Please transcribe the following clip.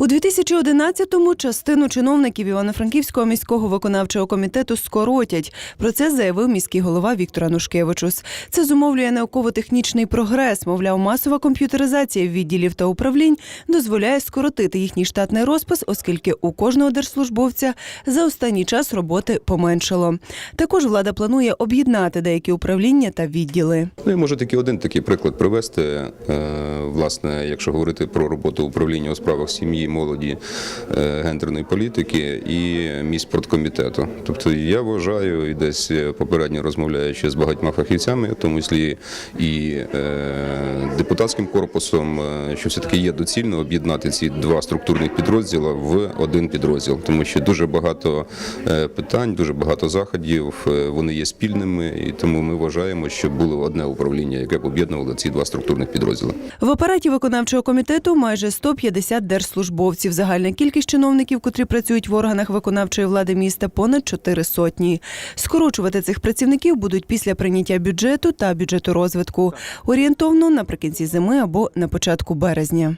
У 2011-му частину чиновників Івано-Франківського міського виконавчого комітету скоротять. Про це заявив міський голова Віктор Анушкевичус. Це зумовлює науково-технічний прогрес. Мовляв, масова комп'ютеризація відділів та управлінь дозволяє скоротити їхній штатний розпис, оскільки у кожного держслужбовця за останній час роботи поменшало. Також влада планує об'єднати деякі управління та відділи. Ну, я можу тільки один такий приклад привести. Е, Власне, якщо говорити про роботу управління у справах сім'ї, молоді, е, гендерної політики і міськпродкомітету. Тобто я вважаю, і десь попередньо розмовляючи з багатьма фахівцями, в тому числі і е, депутатським корпусом, е, що все таки є доцільно об'єднати ці два структурних підрозділи в один підрозділ, тому що дуже багато питань, дуже багато заходів. Вони є спільними, і тому ми вважаємо, що було одне управління, яке б об'єднувало ці два структурних підрозділи. В апараті виконавчого комітету майже 150 держслужбовців. Загальна кількість чиновників, котрі працюють в органах виконавчої влади міста, понад 4 сотні. Скорочувати цих працівників будуть після прийняття бюджету та бюджету розвитку орієнтовно наприкінці зими або на початку березня.